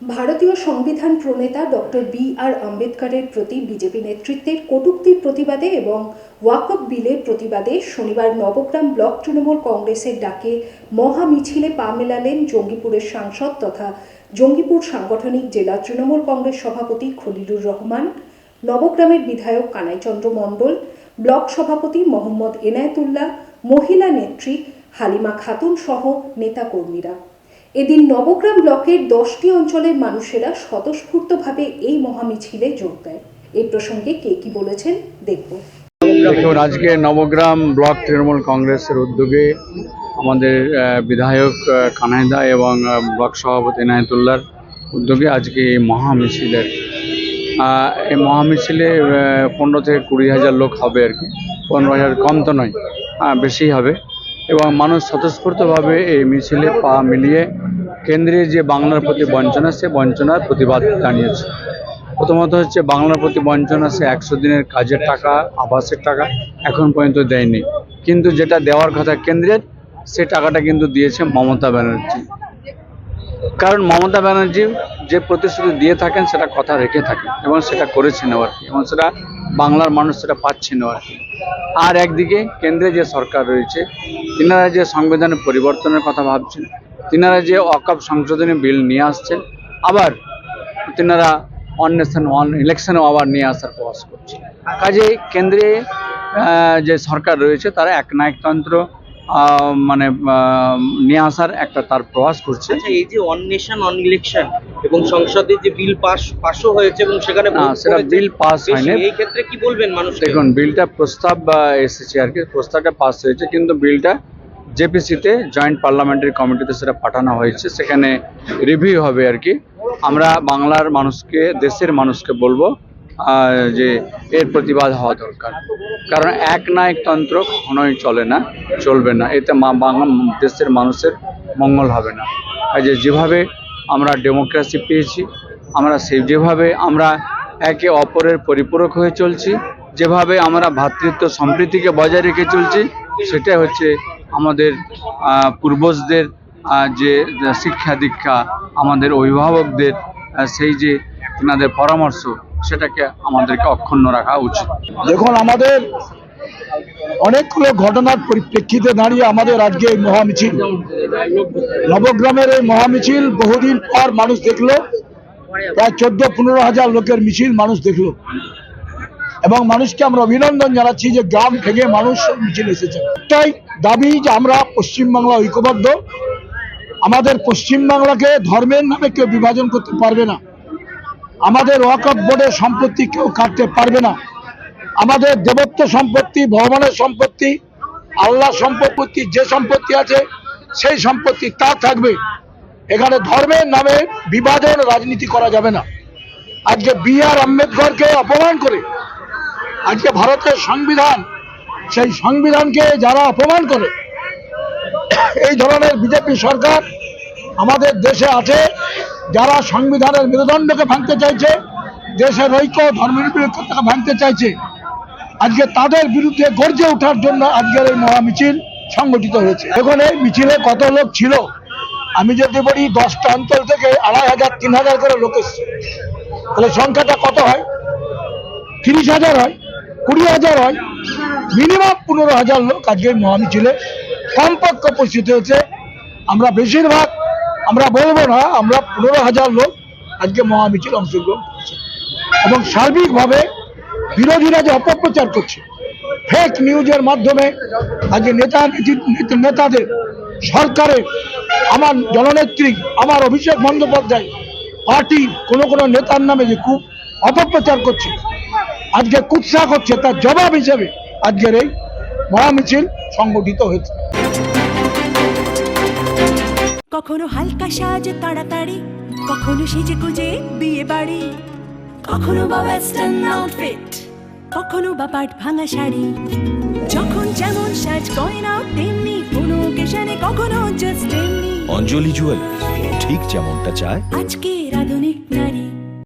ভারতীয় সংবিধান প্রণেতা doctor B আর আম্বেদকরের প্রতি বিজেপি নেতৃত্বের কটুক্তির প্রতিবাদে এবং ওয়াকফ বিলের প্রতিবাদে শনিবার নবগ্রাম ব্লক তৃণমূল কংগ্রেসের ডাকে মহা মিছিলে পা মেলালেন জঙ্গিপুরের সাংসদ তথা জঙ্গিপুর সাংগঠনিক জেলা তৃণমূল কংগ্রেস সভাপতি খলিলুর রহমান, নবগ্রামের বিধায়ক কানাইচন্দ্র মণ্ডল, ব্লক সভাপতি মোহাম্মদ এনায়েতুল্লাহ, মহিলা নেত্রী হালিমা খাতুন সহ নেতাকর্মীরা। এদিন নবগ্রাম ব্লকের দশটি অঞ্চলের মানুষেরা স্বতঃস্ফূর্তভাবে এই মহামিছিলে যোগ দেয়। এই প্রসঙ্গে কে কি বলেছেন দেখব। দেখুন, আজকে নবগ্রাম ব্লক তৃণমূল কংগ্রেসের উদ্যোগে আমাদের বিধায়ক কানাইদা এবং ব্লক সভাপতি নায়তুল্লার উদ্যোগে আজকে এই মহামিছিলের এই মহামিছিলে পনেরো থেকে কুড়ি হাজার লোক হবে আর কি। পনেরো হাজার কম তো নয় বেশি হবে। এবং মানুষ স্বতঃস্ফূর্তভাবে এই মিছিলে পা মিলিয়ে কেন্দ্রীয় যে বাংলার প্রতি বঞ্চনা, সে বঞ্চনার প্রতিবাদ জানিয়েছে। প্রথমত হচ্ছে, বাংলার প্রতি বঞ্চনা, সে একশো দিনের কাজের টাকা, আবাসের টাকা এখন পর্যন্ত দেয়নি। কিন্তু যেটা দেওয়ার কথা কেন্দ্রের, সে টাকাটা কিন্তু দিয়েছে মমতা ব্যানার্জি। কারণ মমতা ব্যানার্জি যে প্রতিশ্রুতি দিয়ে থাকেন, সেটা কথা রেখে থাকেন এবং সেটা করেছেন আর কি, এবং সেটা বাংলার মানুষ সেটা পাচ্ছেন আর কি। আর একদিকে, কেন্দ্রে যে সরকার রয়েছে তিনারা যে সংবিধানের পরিবর্তনের কথা ভাবছেন তিনারা যে অকাপ সংশোধনী বিল নিয়ে আসছেন আবার তিনারা অন নেশন অন ইলেকশনেও আবার নিয়ে আসার প্রয়াস করছে। কাজে কেন্দ্রে যে সরকার রয়েছে তারা একনায়কতন্ত্র মানে নিয়ে আসার একটা তার প্রয়াস করছে। আচ্ছা এই যে অন্বেষণ অন ইলেকশন এবং সংসদে যে বিল পাস পাসও হয়েছে এবং সেখানে সেটা বিল পাস হয়নি। এই ক্ষেত্রে কি বলবেন মানুষ দেখুন বিলটা প্রস্তাব এসেছে আর কি প্রস্তাবটা পাস হয়েছে কিন্তু বিলটা জেপিসিতে জয়েন্ট পার্লামেন্টারি কমিটিতে সেটা পাঠানো হয়েছে, সেখানে রিভিউ হবে আর কি। আমরা বাংলার মানুষকে, দেশের মানুষকে বলব যে এর প্রতিবাদ হওয়া দরকার। কারণ এক নায়কতন্ত্র কখনোই চলে না, চলবে না। এতে বাংলা দেশের মানুষের মঙ্গল হবে না। কাজে যেভাবে আমরা ডেমোক্রেসি পেয়েছি, আমরা সেই যেভাবে আমরা একে অপরের পরিপূরক হয়ে চলছি, যেভাবে আমরা ভ্রাতৃত্ব সম্প্রীতিকে বজায় রেখে চলছি সেটা হচ্ছে আমাদের পূর্বজদের যে শিক্ষা দীক্ষা আমাদের অভিভাবকদের সেই যে তেনাদের পরামর্শ, সেটাকে আমাদেরকে অক্ষুণ্ণ রাখা উচিত। দেখুন, আমাদের অনেকগুলো ঘটনার পরিপ্রেক্ষিতে দাঁড়িয়ে আমাদের আজকে এই মহামিছিল। নবগ্রামের এই মহামিছিল বহুদিন পর মানুষ দেখল, প্রায় চোদ্দ, পনেরো হাজার লোকের মিছিল মানুষ দেখল। এবং মানুষকে আমরা অভিনন্দন জানাচ্ছি যে গ্রাম থেকে মানুষ মিছিল এসেছে। একটাই দাবি যে আমরা পশ্চিমবাংলা ঐক্যবদ্ধ। আমাদের পশ্চিমবাংলাকে ধর্মের নামে কেউ বিভাজন করতে পারবে না। আমাদের ওয়াকফ বোর্ডের সম্পত্তি কেউ কাটতে পারবে না। আমাদের দেবত্ব সম্পত্তি, ভগবানের সম্পত্তি আল্লাহ সম্পত্তি, যে সম্পত্তি আছে, সেই সম্পত্তি তা থাকবে। এখানে ধর্মের নামে বিভাজন রাজনীতি করা যাবে না। আজকে বি আর আম্বেদকরকে অপমান করে আজকে ভারতের সংবিধান সেই সংবিধানকে যারা অপমান করে, এই ধরনের বিজেপি সরকার আমাদের দেশে আছে, যারা সংবিধানের মেরুদণ্ডকে ভাঙতে চাইছে, দেশের ঐক্য ধর্মনিরপেক্ষতাকে ভাঙতে চাইছে, আজকে তাদের বিরুদ্ধে গর্জে ওঠার জন্য আজকের এই মহামিছিল সংগঠিত হয়েছে। এখন এই মিছিলে কত লোক ছিল? আমি যদি বলি, দশটা অঞ্চল থেকে আড়াই হাজার, তিন হাজার করে লোক এসছে। তাহলে সংখ্যাটা কত হয়? তিরিশ হাজার হয়। কুড়ি হাজার হয়। মিনিমাম পনেরো হাজার লোক আজকে এই মহামিছিলে কমপক্ষ উপস্থিত হয়েছে। আমরা বেশিরভাগ, আমরা বলব না, আমরা পনেরো হাজার লোক আজকে মহামিছিল অংশগ্রহণ করছে। এবং সার্বিকভাবে বিরোধীরা যে অপপ্রচার করছে ফেক নিউজের মাধ্যমে আজকে নেতা নেতা- নেতাদের সরকারের আমার জননেত্রী, আমার অভিষেক বন্দ্যোপাধ্যায় পার্টি কোনো কোনো নেতার নামে যে খুব অপপ্রচার করছে আজকে কুৎসা করছে তার জবাব হিসেবে আজকের এই মহামিছিল সংগঠিত হয়েছে। কখনো হালকা সাজ তাড়াতাড়ি কখনো সেজে গুজে বিয়ে বাড়ি। কখনো বা ওয়েস্টার্ন আউটফিট কখনো বা পাট ভাঙা শাড়ি। যখন যেমন সাজ গয়না তেমনি কোনো অকেশনে কখনো জাস্ট তেমনি। অঞ্জলি জুয়েলার্স ঠিক যেমনটা চায়। আজকের আধুনিক নারী।